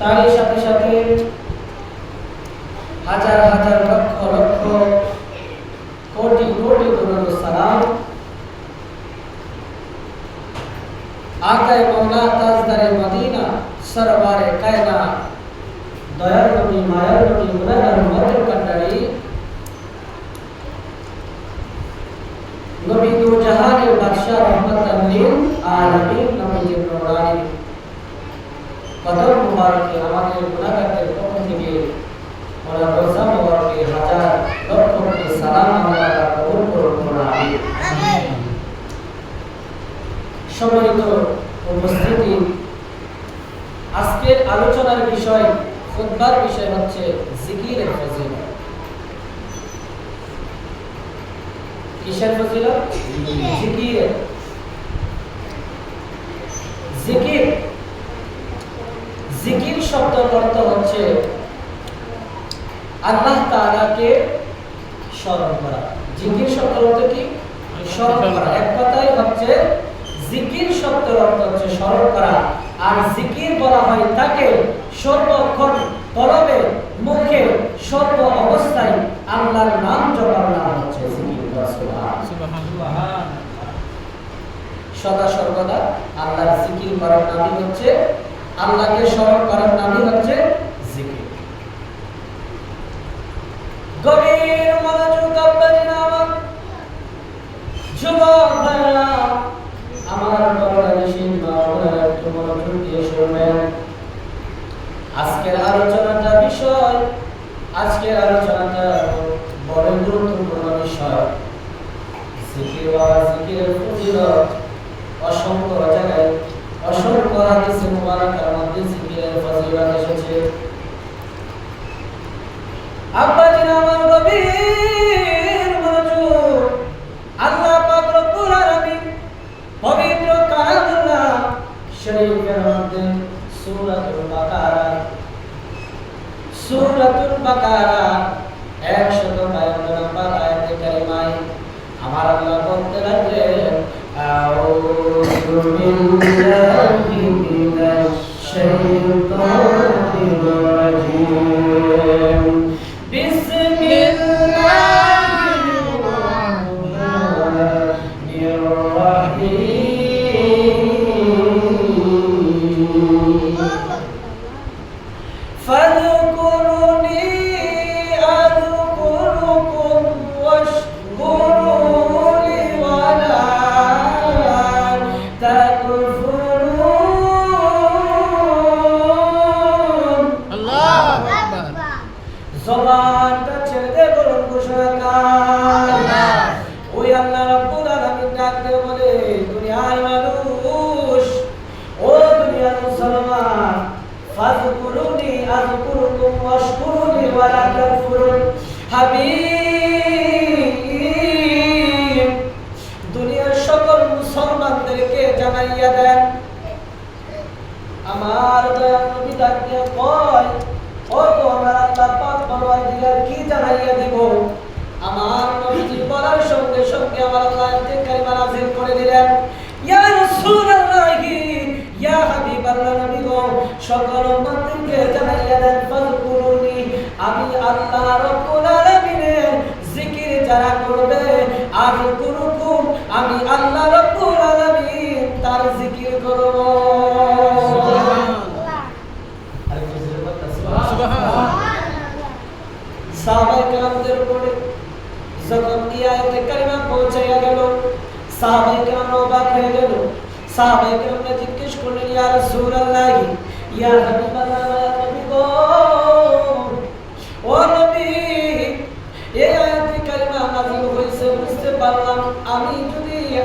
তারই সাথে সাথে হাজার হাজার লক্ষ লক্ষ কোটি কোটি দুরন্ত সালাম আকাই মৌলা তাজদারে মদিনা সরবারে কায়না দয়ার নবী মায়ার নবী মুনার মতের কান্ডারি নবী দু জাহানের বাদশাহ রহমত আলমিন আলমিন নবী যে প্রণালী কদর আমাদের গুণাগারদের পক্ষ থেকে রোজা হাজার লক্ষ কোটি সালাম আমরা কবুল করুন সম্মানিত উপস্থিতি, আজকের আলোচনার বিষয় বিষয় হচ্ছে জিকির ফজিলত। কিসের ফজিলত? জিকির। জিকির জিকির শব্দের অর্থ হচ্ছে আল্লাহ তাআলাকে স্মরণ করা। জিকির শব্দের অর্থ কি? স্মরণ করা। এক কথায় হচ্ছে জিকির শব্দের অর্থ হচ্ছে স্মরণ করা। আর জিকির বলা হয় তাকে সর্বক্ষণ কলবে মুখে, সর্ব অবস্থায় আল্লাহর নাম জপার নাম হচ্ছে। সদা সর্বদা আল্লাহর জিকির করার নামই হচ্ছে আল্লাহকে স্মরণ করার নামই হচ্ছে আমার। আজকের আলোচনাটা বিষয় আজকের আলোচনাটা বড় গুরুত্বপূর্ণ বিষয় জিকির বা জিকিরের ফজিলত অসংখ্য জায়গায় অসংখ্য হাদিসে মুবারকার মধ্যে জিকিরের ফজিলত এসেছে। আব্বা আমার আল্লাহ পাক রব্বুল আলামিন পবিত্র কালামুল্লাহ শরীফের মধ্যে সূরাতুল বাকারা। সূরাতুল বাকারা 152 নম্বর আয়াতে কারিমায়, আমার আল্লাহ বলতে লাগলেন, আউযু বিল্লাহি দয়াল নবী ডাক দিয়ে কয় ও তো আল্লাহ পাক পরওয়ারদিগার কি জানাইয়া দিব? আমার নবীজি বলার সঙ্গে সঙ্গে আমার আল্লাহ আয়াতে কারিমা নাযিল করে দিলেন। ইয়া রাসূলুল্লাহি, ইয়া হাবিবাল্লাহ নবী গো, সকল উম্মতকে জানাইয়া দেন ফাযকুরুনি আমি আল্লাহ রাব্বুল আলামিনের জিকির যারা করবে, আর কুরুকুম আমি আল্লাহ রাব্বুল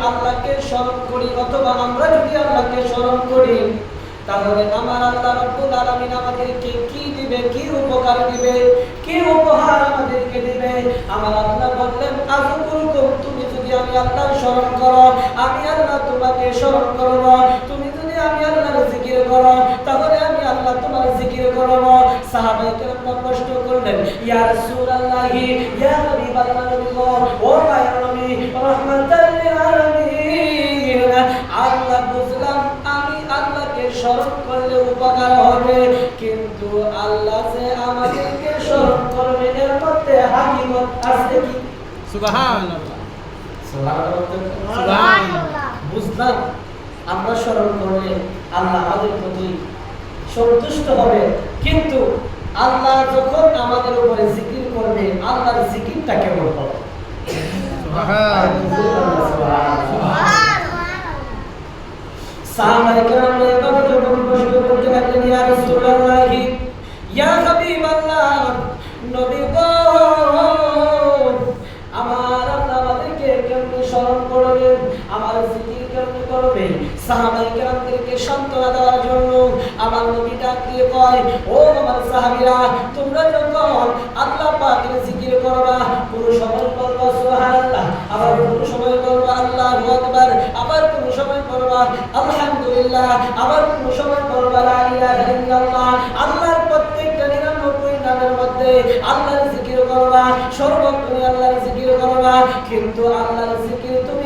আল্লাহকে স্মরণ করি, অথবা আমরা যদি আল্লাহকে স্মরণ করি, তাহলে আমার আল্লাহ রাব্বুল আলামিন আমাদেরকে কি দিবে, কি উপকার দিবে, কি উপহার আমাদেরকে দিবে? আমার আল্লাহ বললেন, আযকুরকুম, তুমি আমি আল্লাহর স্মরণ করো, আমি আল্লাহ তোমাকে স্মরণ করব। তুমি যদি আমি আল্লাহর জিকির করো, তাহলে আমি আল্লাহ তোমার জিকির করব। সাহাবায়ে কেরাম প্রশ্ন করলেন। ইয়া রাসূলুল্লাহি, ইয়া হাবিবাল্লাহ ও মায়ের নবী রাহমাতাল লিল আলামিন। আল্লাহ বুঝলাম, আমি আল্লাহকে স্মরণ করলে উপকার হবে। কিন্তু আল্লাহ যে আমাদেরকে স্মরণ করবে, এর মধ্যে হাকিমত আছে কি? সুবহানাল্লাহ। বুঝলাম। আমরা স্মরণ করলে আল্লাহ আমাদের প্রতি সন্তুষ্ট হবে। কিন্তু আল্লাহ যখন আমাদের উপরে জিকির করবে আল্লাহর জিকিরটা কেমন হবে? সাহাবায়ে কেরাম এভাবে যখন প্রশ্ন করতে লাগলেন ইয়া রাসূলুল্লাহ ইয়া সাহাবাই কেরামদেরকে সান্ত্বনা দেওয়ার জন্য আমার নবী কয়, ও আমার তোমরা যখন আল্লাহ পাকের জিকির করবা, কোন সময় বলবা সুবহানাল্লাহ, আবার কোন সময় বলবা আল্লাহু আকবার, আবার সময় আলহামদুলিল্লাহ, আবার সময় লা ইলাহা ইল্লাল্লাহ, আল্লাহর প্রত্যেকটা নিরানব্বই নামের মধ্যে আল্লাহর জিকির করবা সর্বক্ষণে আল্লাহর জিকির করবা, কিন্তু আল্লাহর জিকির তুমি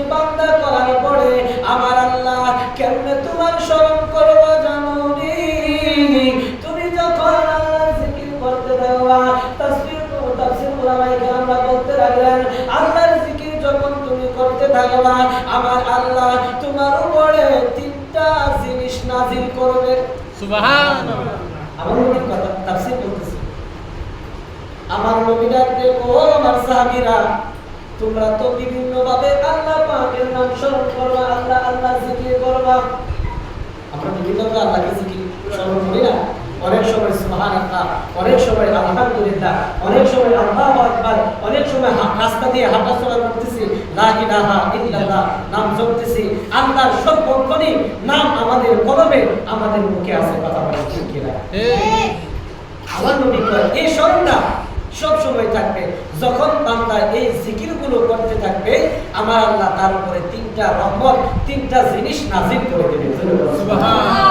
করার পরে আমার আল্লাহ কেমনে তোমার স্মরণ করব জানো তুমি যখন জিকির করতে দেওয়া তাসবিহ তাফসীর উলামায়ে কেরামরা বলতে লাগলেন আল্লাহর জিকির যখন তুমি করতে থাকবা আমার আল্লাহ তোমার উপরে তিনটা জিনিস নাজিল করবে। সুবহানাল্লাহ। আমার নবীর কথা তাফসীর বলতেছে। আমার নবী ও আমার সাহাবীরা তোমরা তো বিভিন্ন ভাবে আল্লাহ পাকের নাম স্মরণ করবা আল্লাহ আল্লাহ জিকির করবা। আমরা বিভিন্ন ভাবে আল্লাহকে জিকির স্মরণ করি না। অনেক সময় সুবহানাল্লাহ অনেক সময় আলহামদুলিল্লাহ অনেক সময় আল্লাহু আকবার অনেক সময় রাস্তা দিয়ে হাঁটা চলা করতেছি। লা ইলাহা ইল্লাল্লাহ নাম জপতেছি। আল্লাহর সব বন্ধনী নাম আমাদের কলমে আমাদের মুখে আছে কথা বলে ঠিক কিনা? এই আমার নবী কয় এই স্মরণটা সব সময় থাকবে। যখন বান্দা এই জিকিরগুলো করতে থাকবে, আমার আল্লাহ তার উপরে তিনটা রহমত, তিনটা জিনিস নাজিল করে দেবে। আমার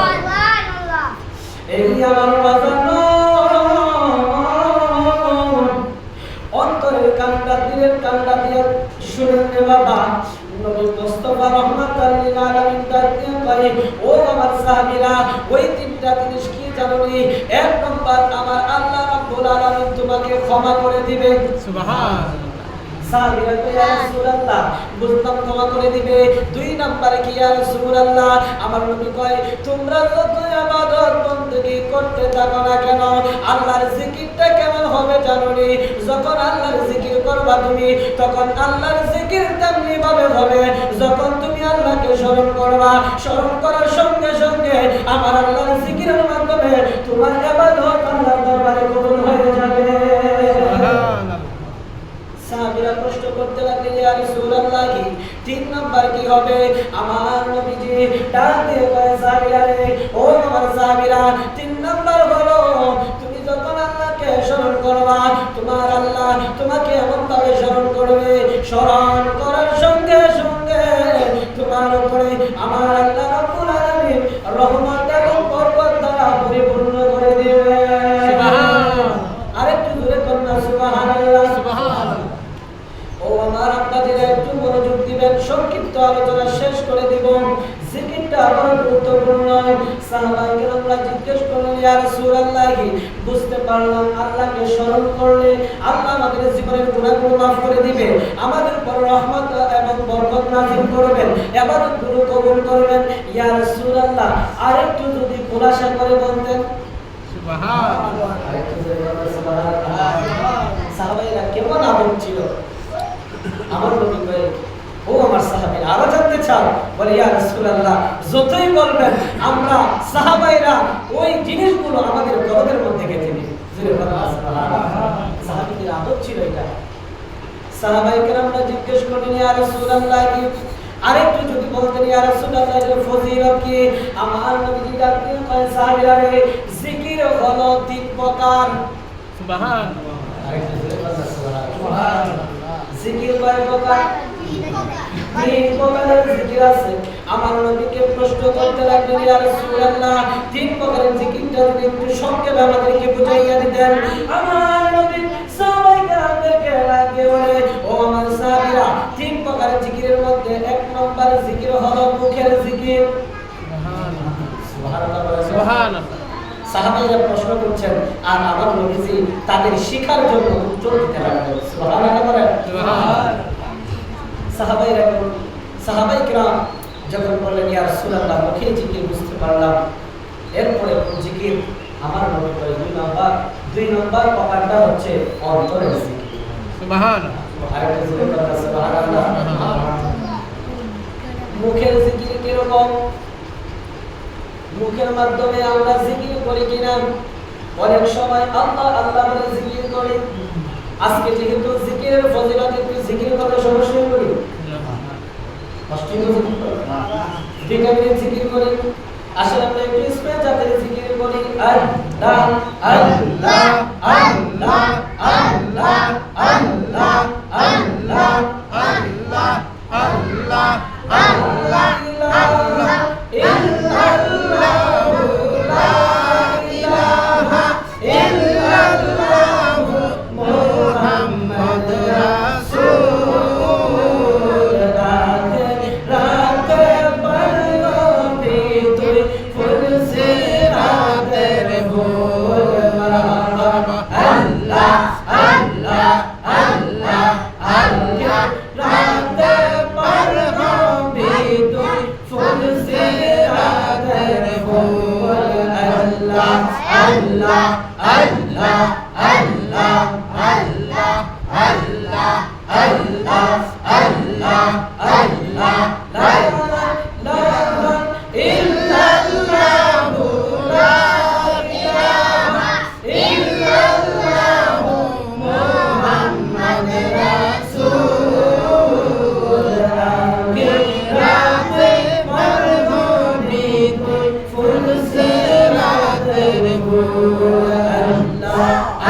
ওই তিনটা জিনিস কি জানো এক নম্বর রব্বুল তোমাকে ক্ষমা করে দিবে। হবে যখন তুমি তখন আল্লাহর জিকির তেমনি হবে। যখন তুমি আল্লাহকে স্মরণ করবা স্মরণ করার সঙ্গে সঙ্গে আমার আল্লাহর জিকিরের মাধ্যমে তোমার আবাদত বুঝতে পারলাম, আল্লাহকে স্মরণ করলে আল্লাহ আমাদের জীবনের গুনাহগুলো করে দিবে আমাদের উপর রহমত এবং বরকত করবেন ইবাদতগুলো কবুল আরেকটু যদি খোলাসা করে বলতেন। কেমন আদম ছিল? আমার ও আমার সাহাবীরা আরও জানতে চাও? বলে ইয়া রাসূলুল্লাহ যতই বলবেন আমরা সাহাবাইরা ওই জিনিসগুলো আমাদের কলমের মধ্যে সুবহানাল্লাহ। সাহাবীদের আদব ছিল এটা। সাহাবাই কেরামরা জিজ্ঞেস করলেন ইয়া রাসূলুল্লাহ কি? আরেকটু যদি বলতেন ইয়া রাসূলুল্লাহ এর ফজিলত কি? আমার নবীজি ডাক দিয়ে কয় সাহাবীরা রে জিকির হলো তিন প্রকার। সুবহানাল্লাহ। আরেকটু জোরে সুবহানাল্লাহ। জিকির কয় প্রকার? তিন প্রকারের জিকির আছে। আমার নবীকে প্রশ্ন করতে লাগলেন ইয়া রাসূলুল্লাহ তিন প্রকারের জিকিরটা যদি একটু সংক্ষেপে আমাদেরকে বুঝাইয়া দিতেন। আমার নবী সাহাবায়ে কেরামদেরকে লাগিয়ে বলে ও আমার সাহাবীরা তিন প্রকারের জিকিরের মধ্যে এক নম্বর জিকির হলো মুখের জিকির। সুবহানাল্লাহ সুবহানাল্লাহ। সাহাবাইরা প্রশ্ন করছেন আর আমার নবীজি তাদের শিখার জন্য উত্তর দিতে লাগলেন? সুবহানাল্লাহ। সুবহানাল্লাহ সাহাবাইরা সাহাবাই কিরাম যখন বললেন ইয়া মুখে জিকির বুঝতে পারলাম। এরপরে জিকির আমার নবী বলে দুই নাম্বার দুই নাম্বার প্রকারটা হচ্ছে অন্তরের জিকির। কথা মুখের জিকির কীরকম? মুখের মাধ্যমে আমরা জিকির করি কিনা? অনেক সময় আল্লাহ আল্লাহ বলে জিকির করি। আজকে যেহেতু জিকিরের ফজিলত একটু জিকির সমস্যা করি কষ্ট ভিটামিনের জিকির করি আসলে আমরা একটু স্প্রে জাতের জিকির করি আল্লাহ আল্লাহ আল্লাহ আল্লাহ আল্লাহ আল্লাহ আল্লাহ আল্লাহ আল্লাহ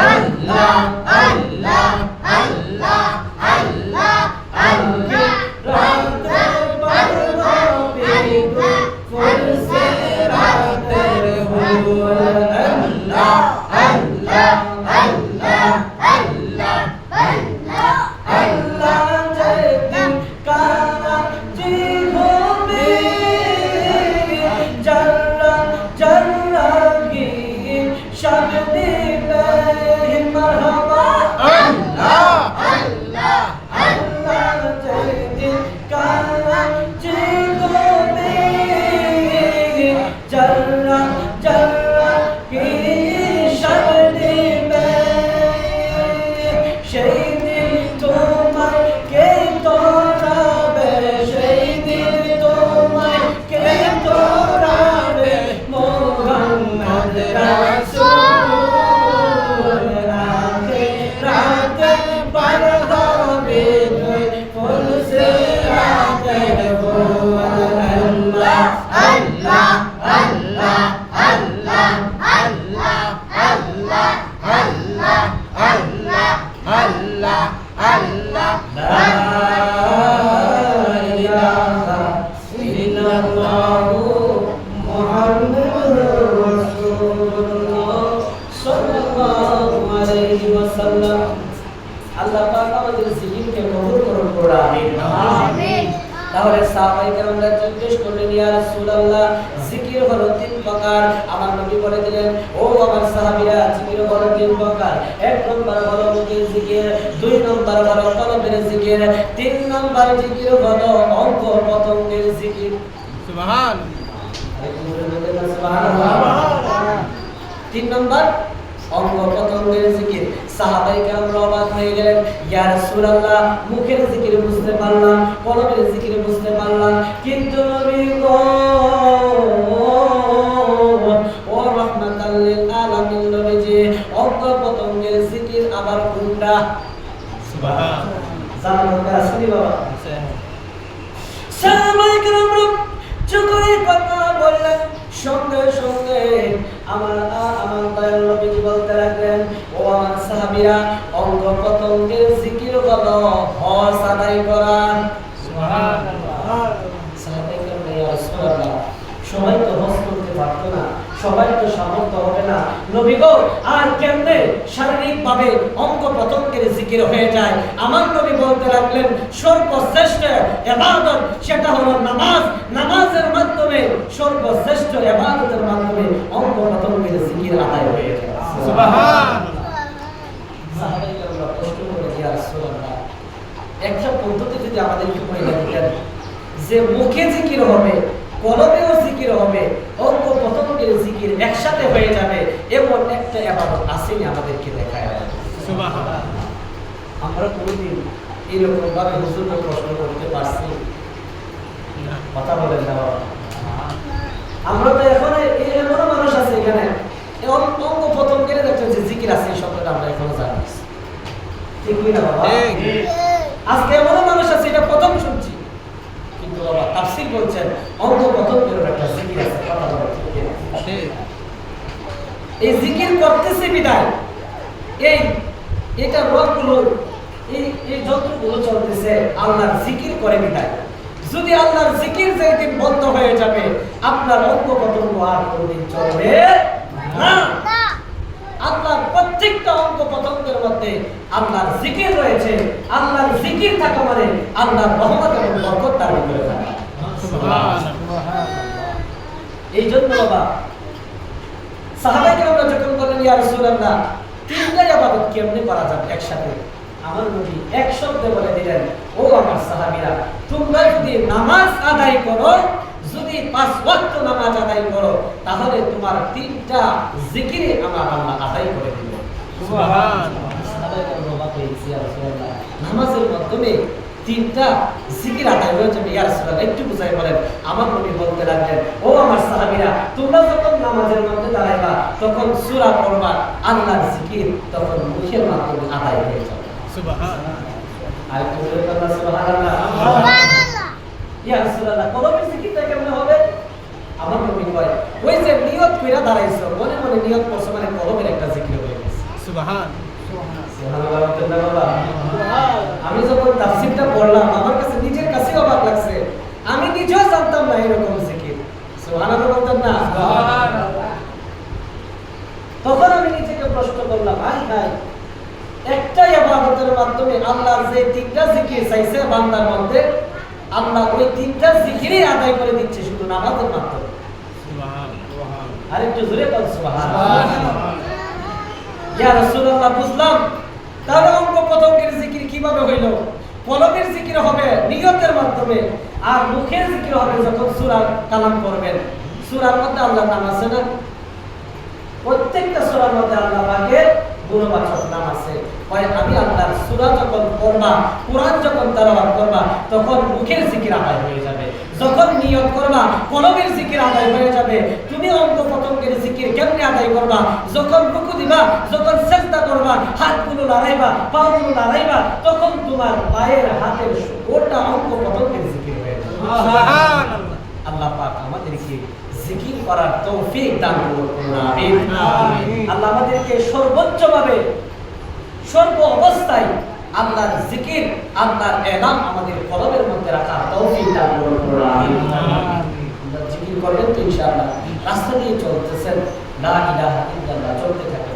আল্লাহ আল্লাহ তাহলে সাহাবাই কেরামরা জিজ্ঞেস করলেন ইয়া রাসূলুল্লাহ জিকির হলো তিন প্রকার। আমার নবী বলে দিলেন ও আমার সাহাবীরা জিকির হলো তিন প্রকার। এক নম্বর হলো মুখের জিকির দুই নম্বর হলো কলমের জিকির তিন নম্বর জিকির হলো অঙ্গ পতঙ্গের জিকির। সুবহান। তিন নম্বর অঙ্গ প্রত্যঙ্গের জিকির। সাহাবাই কেরামরা অবাক হয়ে গেলেন ইয়া রাসূলুল্লাহ মুখের জিকির বুঝতে পারলাম কলমের জিকির বুঝতে পারলাম কিন্তু নবী গো ও রাহমাতাল লিল আলামিন নবীজি অঙ্গ প্রত্যঙ্গের জিকির আবার কোনটা? সুবহান জানার দরকার আছে বাবা। সাহাবাই কেরামরা যখন কথা বললেন। সঙ্গে সঙ্গে আমার আমার দয়াল নবীজি বলতে লাগলেন ও আমার সাহাবীরা অঙ্গ প্রত্যঙ্গের জিকির কত হস আদায় করা ইয়া রাসূলুল্লাহ সবাই তো হস করতে পারতো সবাই তো সামর্থ্য হবে না। নবী আর কেমনে? শারীরিক ভাবে অঙ্গ প্রত্যঙ্গের জিকির হয়ে যায়। আমার নবী বলতে লাগলেন, সর্বশ্রেষ্ঠ ইবাদত সেটা হলো নামাজ। নামাজের মাধ্যমে সর্বশ্রেষ্ঠ ইবাদতের মাধ্যমে অঙ্গ প্রত্যঙ্গের জিকির আদায় হয়ে একটা পদ্ধতি যদি আমাদেরকে বলে দিতেন যে মুখে জিকির হবে কলমেও জিকির হবে অঙ্গ প্রত্যঙ্গের জিকির একসাথে হয়ে যাবে এমন একটা এবাদত আসেনি আমাদেরকে দেখায় আমরা কোনোদিন এরকম ভাবে হুজুরকে প্রশ্ন করতে পারছি কথা বলেন না আমরা তো এখন এমনও মানুষ আছে এখানে। অঙ্গ অঙ্গ প্রথম কেড়ে দেখছেন যে জিকির আছে এই শব্দটা আমরা এখনও জানি। ঠিক না বাবা? আজকে এমন মানুষ আছে এটা প্রথম বাবা তাফসীর বলছেন একটা জিকির আছে কথা। এই জিকির করতেছে বিদায়। এই এটা রোগগুলো এই এই যন্ত্রগুলো চলতেছে আল্লাহর জিকির করে বিদায়। যদি আল্লাহর জিকির যেদিন বন্ধ হয়ে যাবে আপনার অঙ্গ প্রত্যঙ্গ আর কোনদিন চলবে না। আল্লাহর প্রত্যেকটা অঙ্গ প্রত্যঙ্গের মধ্যে আল্লাহর জিকির রয়েছে, আল্লাহর জিকির থাকা মানে আল্লাহর রহমত এবং বরকত তার ভিতরে থাকা। এই জন্য বাবা সাহাবাই কেরামরা যখন বলেন ইয়া রাসূলুল্লাহ তিনটা ইবাদত কেমনে করা যাবে একসাথে আমার নবী এক শব্দে বলে দিলেন, ও আমার সাহাবীরা, তোমরা যদি নামাজ আদায় করো যদি পাঁচ ওয়াক্ত নামাজ আদায় করো তাহলে তোমার তিনটা জিকিরে আমার আল্লাহ আদায় করে রাসূলুল্লাহ, নামাজের মাধ্যমে তিনটা জিকির আদায় হয়ে যাবে ইয়া রাসূলুল্লাহ একটু বুঝাই বলেন। আমার নবী বলতে লাগলেন ও আমার সাহাবীরা তোমরা যখন নামাজের মধ্যে দাঁড়াইবা তখন সুরা পড়বা আল্লাহর জিকির তখন মুখের মাধ্যমে আদায় হয়ে যাবে। সুবহানাল্লাহ। আর একটু জোরে বলবা সুবহানাল্লাহ ইয়া রাসূলুল্লাহ কলমের জিকিরটা কেমন হবে আমার নবী কয় ওই যে নিয়ত কইরা দাঁড়াইছো মনে মনে নিয়ত করছ মানে কলমের একটা জিকির হয়ে গেছে সুবহানাল্লাহ। সুবহানাল্লাহ বলতেন না বাবা? আমি যখন তাফসীরটা পড়লাম আমার কাছে নিজের কাছেও অবাক লাগছে আমি নিজেও জানতাম না এরকম জিকির সুবহানাল্লাহ বলতেন না তখন আমি নিজেকে প্রশ্ন করলাম আই হাই একটা ইবাদতের মাধ্যমে আল্লাহর যে তিনটা জিকির চাইছে বান্দার মধ্যে আল্লাহ ওই তিনটা জিকিরই আদায় করে দিচ্ছে শুধু নামাজের মাধ্যমে সুবহানাল্লাহ। আরেকটু জোরে বল সুবহানাল্লাহ ইয়া রাসূলুল্লাহ বুঝলাম তাহলে অঙ্গ প্রত্যঙ্গের জিকির কীভাবে হইল কলমের জিকির হবে নিয়তের মাধ্যমে আর মুখের জিকির হবে যখন সূরা কালাম করবেন সূরার মধ্যে আল্লাহ নাম আছে না? প্রত্যেকটা সূরার মধ্যে আল্লাহ পাকের গুণবাচক নাম আছে। হয় আমি আল্লাহর সূরা যখন পড়বা, কোরআন যখন তেলাওয়াত করবা, তখন মুখের জিকির আদায় হয়ে যাবে। যখন নিয়ত করবা, কলমের জিকির আদায় হয়ে যাবে। তুমি অঙ্গ প্রত্যঙ্গের জিকির কেমনে আদায় করবা? যখন রুকু দিবা, যখন চেষ্টা করবা, হাতগুলো লড়াইবা পাগুলো লড়াইবা তখন তোমার পায়ের হাতের গোটা অঙ্গ প্রত্যঙ্গের জিকির হয়ে যাবে। আল্লাহ পাক আমাদেরকে জিকির করার তৌফিক দান করুন। আল্লাহ আমাদেরকে সর্বোচ্চভাবে সর্ব অবস্থায় আল্লাহর জিকির আল্লাহর এলাম আমাদের কলমের মধ্যে রাখার তৌফিক দান করুন। আমিন। জিকির করবেন তো ইনশাআল্লাহ। রাস্তা দিয়ে চলতেছেন। লা ইলাহা ইল্লাল্লাহ চলতে থাকেন।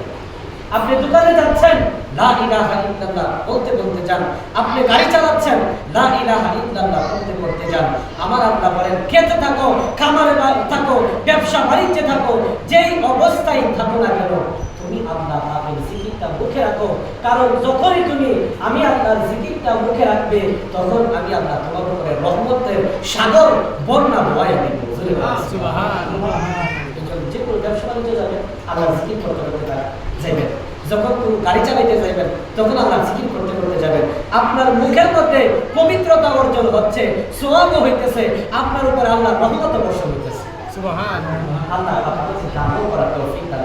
আপনি দোকানে যাচ্ছেন লা ইলাহা ইল্লাল্লাহ বলতে বলতে যান। আপনি গাড়ি চালাচ্ছেন লা ইলাহা ইল্লাল্লাহ বলতে বলতে যান। আমার আল্লাহ বলেন খেতে থাকো খামারে থাকো ব্যবসা বাণিজ্যে থাকো যেই অবস্থায় থাকো না কেন তুমি আল্লাহ পাকের জিকিরটা মুখে রাখো। কারণ যখনই তুমি আমি আল্লাহর জিকিরটা মুখে রাখবে তখন আমি আল্লাহ তোমার উপরে রহমতের সাগর বন্যা ভয় পারছি যে কোনো ব্যবসা বাণিজ্য যাবেন আল্লাহ জিকির করতে যখন গাড়ি চালাইতে যাইবেন তখন আল্লাহ জিকির করতে করতে যাবেন। আপনার মুখের মধ্যে পবিত্রতা অর্জন হচ্ছে সোয়াব হইতেছে আপনার উপর আল্লাহ রহমত বর্ষণ হইতেছে। আল্লাহ। আপনার দান করার তৌফিক দান